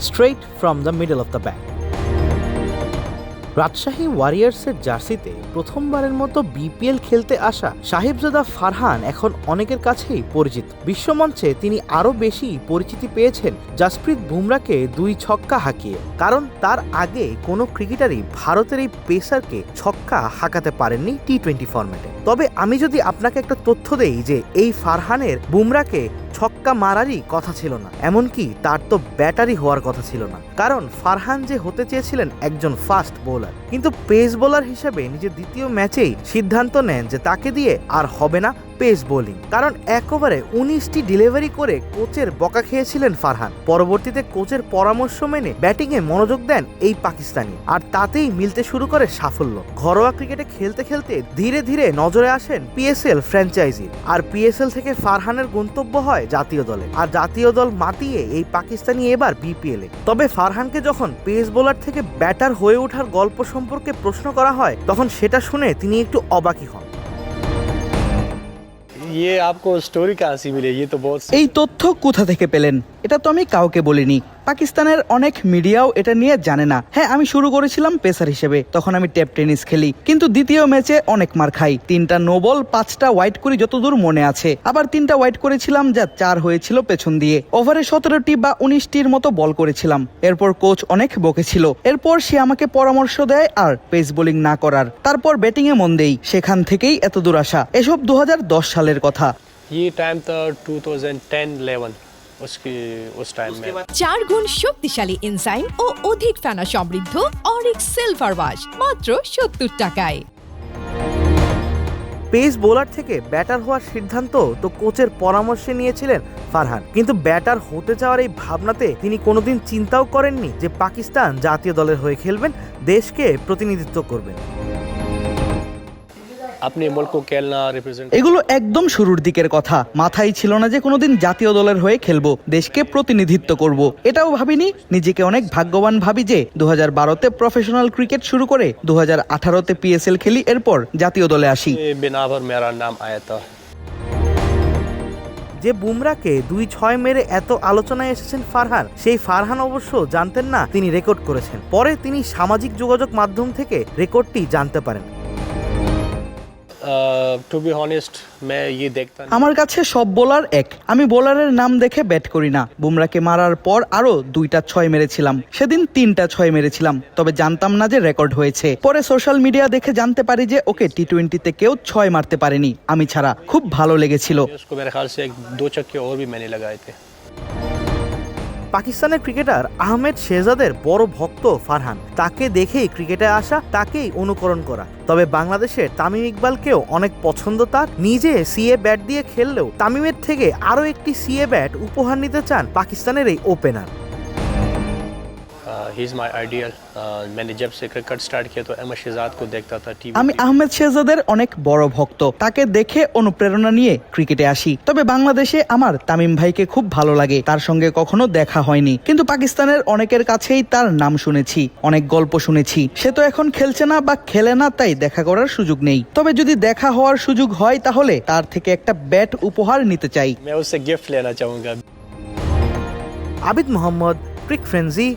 straight from the middle of the back Rajshahi ওয়ারিয়ার্সের জার্সিতে প্রথমবারের মতো বিপিএল খেলতে আসা সাহেবজাদা ফারহান এখন অনেকের কাছেই পরিচিত। বিশ্বমঞ্চে তিনি আরও বেশি পরিচিতি পেয়েছেন জাসপ্রীত বুমরাকে দুই ছক্কা হাঁকিয়ে। কারণ তার আগে কোনো ক্রিকেটারই ভারতের এই পেসারকে ছক্কা হাঁকাতে পারেননি টি টোয়েন্টি ফরম্যাটে তবে আমি যদি আপনাকে একটা তথ্য দেই যে এই ফারহানের বুমরাকে ছক্কা মারারই কথা ছিল না। এমনকি তার তো ব্যাটারি হওয়ার কথা ছিল না। কারণ ফারহান যে হতে চেয়েছিলেন একজন ফাস্ট বোলার। কিন্তু পেস বোলার হিসেবে নিজের দ্বিতীয় ম্যাচেই সিদ্ধান্ত নেন যে তাকে দিয়ে আর হবে না পেস বোলিং। কারণ এক ওভারে উনিশটি ডেলিভারি করে কোচের বকা খেয়েছিলেন ফারহান। পরবর্তীতে কোচের পরামর্শ মেনে ব্যাটিংয়ে মনোযোগ দেন এই পাকিস্তানি। আর তাতেই মিলতে শুরু করে সাফল্য। ঘরোয়া ক্রিকেটে খেলতে খেলতে ধীরে ধীরে নজরে আসেন পিএসএল ফ্র্যাঞ্চাইজি। আর পিএসএল থেকে ফারহানের গন্তব্য হয় জাতীয় দলে। আর জাতীয় দল মাতিয়ে এই পাকিস্তানি এবার বিপিএল। এ তবে ফারহানকে যখন পেস বোলার থেকে ব্যাটার হয়ে ওঠার গল্প সম্পর্কে প্রশ্ন করা হয়, তখন সেটা শুনে তিনি একটু অবাকি হন। এই তথ্য কোথা থেকে পেলেন? এটা তো আমি কাউকে বলিনি। পাকিস্তানের অনেক মিডিয়াও এটা নিয়ে জানে না হ্যাঁ আমি শুরু করেছিলাম পেসার হিসেবে তখন আমি টেপ টেনিস খেলি কিন্তু দ্বিতীয় ম্যাচে অনেক মার খাই তিনটা নো বল পাঁচটা হোয়াইট করি যতদূর মনে আছে আবার তিনটা হোয়াইট করেছিলাম যা চার হয়েছিল পেছন দিয়ে ওভারে সতেরোটি বা উনিশটির মতো বল করেছিলাম এরপর কোচ অনেক বকেছিল এরপর সে আমাকে পরামর্শ দেয় আর পেস বোলিং না করার তারপর ব্যাটিং এ মন দেই সেখান থেকেই এত দূর আসা এসব দু সালের কথা ये टाइम था 2010-11 उसकी उस टाइम में চার গুণ শক্তিশালী এনজাইম ও অধিক ফেনা সমৃদ্ধ অরিক সিলভার ওয়াশ মাত্র সত্তর টাকায় পেস বোলার থেকে ব্যাটার হওয়ার সিদ্ধান্ত তো কোচের পরামর্শে নিয়েছিলেন ফারহান কিন্তু ব্যাটার হতে যাওয়ার এই ভাবনাতে তিনি কোনোদিন চিন্তাও করেননি যে পাকিস্তান জাতীয় দলের হয়ে খেলবেন দেশকে প্রতিনিধিত্ব করবেন আপনি মুলকো খেলনা রিপ্রেজেন্ট এগুলো একদম শুরুর দিকের কথা। মাথায় ছিল না যে কোনোদিন জাতীয় দলের হয়ে খেলব দেশকে প্রতিনিধিত্ব করব। এটাও ভাবিনি? নিজেকে অনেক ভাগ্যবান ভাবি যে দু হাজার বারোতে প্রফেশনাল ক্রিকেট শুরু করে দু হাজার আঠারোতে পিএসএল খেলি এরপর জাতীয় দলে আসি। বেনাভর মেরার নাম আয়াতা। যে বুমরাকে দুই ছয় মেরে এত আলোচনায় এসেছেন ফারহান সেই ফারহান অবশ্য জানতেন না তিনি রেকর্ড করেছেন। পরে তিনি সামাজিক যোগাযোগ মাধ্যম থেকে রেকর্ডটি জানতে পারেন। টু বি অনেস্ট ইয়ে আমার কাছে সব বোলার এক। আমি বোলারের নাম দেখে ব্যাট করি না। বুমরাকে মারার পর আরও দুইটা ছয় মেরেছিলাম। সেদিন তিনটা ছয় মেরেছিলাম। তবে জানতাম না যে রেকর্ড হয়েছে। পরে সোশ্যাল মিডিয়া দেখে জানতে পারি যে ওকে টি টোয়েন্টিতে কেউ ছয় মারতে পারেনি। আমি ছাড়া খুব ভালো লেগেছিল। পাকিস্তানের ক্রিকেটার আহমেদ শেহজাদের বড় ভক্ত ফারহান। তাকে দেখেই ক্রিকেটে আসা, তাকেই অনুকরণ করা। তবে বাংলাদেশে তামিম ইকবালকেও অনেক পছন্দ তার। নিজে সিএ ব্যাট দিয়ে খেললেও তামিমের থেকে আরও একটি সিএ ব্যাট উপহার নিতে চান পাকিস্তানের এই ওপেনার। হিজ মাই আইডিয়াল ম্যালি জেফসে আমি আহমেদ শেহজাদের অনেক বড় ভক্ত। তাকে দেখে অনুপ্রেরণা নিয়ে ক্রিকেটে আসি। তবে বাংলাদেশে আমার তামিম ভাইকে খুব ভালো লাগে। তার সঙ্গে কখনো দেখা হয়নি। কিন্তু পাকিস্তানের অনেকের কাছেই তার নাম শুনেছি। অনেক গল্প শুনেছি। সে তো এখন খেলছে না বা খেলে না তাই দেখা করার সুযোগ নেই। তবে যদি দেখা হওয়ার সুযোগ হয় তাহলে তার থেকে একটা ব্যাট উপহার নিতে চাই। গিফট লেনা চাহুঙ্গা আবিদ মোহাম্মদ প্রিক ফ্রেন্সি